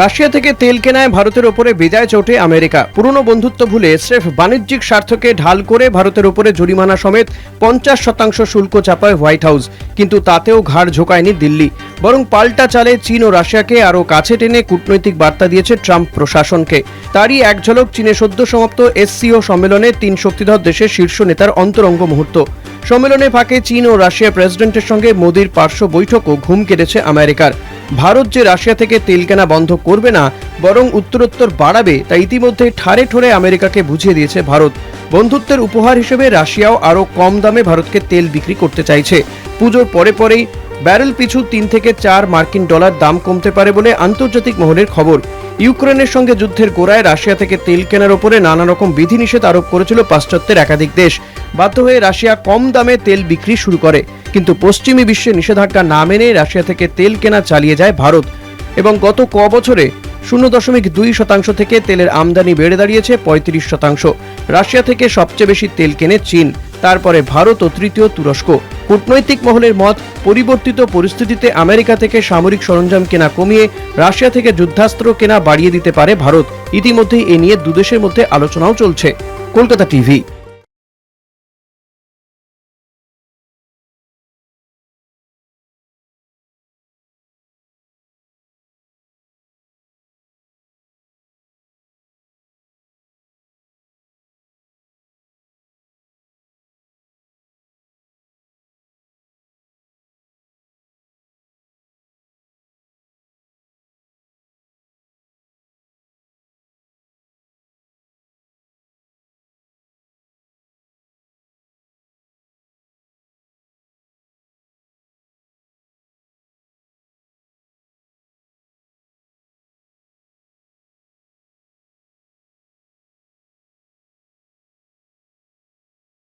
Russia থেকে তেল কেনায় ভারতের ওপরে বিদায় চোটে আমেরিকা। পুরনো বন্ধুত্ব ভুলে স্রেফ বাণিজ্যিক স্বার্থকে ঢাল করে ভারতের ওপরে জরিমানা সমেত পঞ্চাশ শতাংশ শুল্ক চাপায় হোয়াইট হাউস, কিন্তু তাতেও ঘাড় ঝোঁকায়নি দিল্লি। বরং পাল্টা চালে চীন ও রাশিয়াকে আরও কাছে টেনে কূটনৈতিক বার্তা দিয়েছে ট্রাম্প প্রশাসনকে। তারই এক ঝলক চীনে সদ্য সমাপ্ত এসসিও সম্মেলনে তিন শক্তিধর দেশের শীর্ষ নেতার অন্তরঙ্গ মুহূর্ত। সম্মেলনে ফাঁকে চীন ও রাশিয়া প্রেসিডেন্টের সঙ্গে মোদির পার্শ্ব বৈঠকও ঘুম কেটেছে আমেরিকার। ভারত যে রাশিয়া থেকে তেল কেনা বন্ধ করবে না, বরং উত্তরোত্তর বাড়াবে, তা ইতিমধ্যে ঠারে ঠোরে আমেরিকাকে বুঝিয়ে দিয়েছে ভারত। বন্ধুত্বের উপহার হিসেবে রাশিয়াও আরও কম দামে ভারতকে তেল বিক্রি করতে চাইছে। পুজোর পরে পরেই ব্যারেল পিছু তিন থেকে চার মার্কিন ডলার দাম কমতে পারে বলে আন্তর্জাতিক মহলের খবর। ইউক্রেনের সঙ্গে যুদ্ধের গোড়ায় রাশিয়া থেকে তেল কেনার ওপরে নানা রকম বিধিনিষেধ আরোপ করেছিল পাশ্চাত্যের একাধিক দেশ। বাধ্য হয়ে রাশিয়া কম দামে তেল বিক্রি শুরু করে। কিন্তু পশ্চিমী বিশ্বে নিষেধাজ্ঞা না মেনে রাশিয়া থেকে তেল কেনা চালিয়ে যায় ভারত। এবং গত ক বছরে শূন্য দশমিক দুই শতাংশ থেকে তেলের আমদানি বেড়ে দাঁড়িয়েছে পঁয়ত্রিশ শতাংশ। রাশিয়া থেকে সবচেয়ে বেশি তেল কেনে চীন, তারপরে ভারত ও তৃতীয় তুরস্ক। কূটনৈতিক মহলের মত, পরিবর্তিত পরিস্থিতিতে আমেরিকা থেকে সামরিক সরঞ্জাম কেনা কমিয়ে রাশিয়া থেকে যুদ্ধাস্ত্র কেনা বাড়িয়ে দিতে পারে ভারত। ইতিমধ্যেই এ নিয়ে দুদেশের মধ্যে আলোচনাও চলছে। কলকাতা টিভি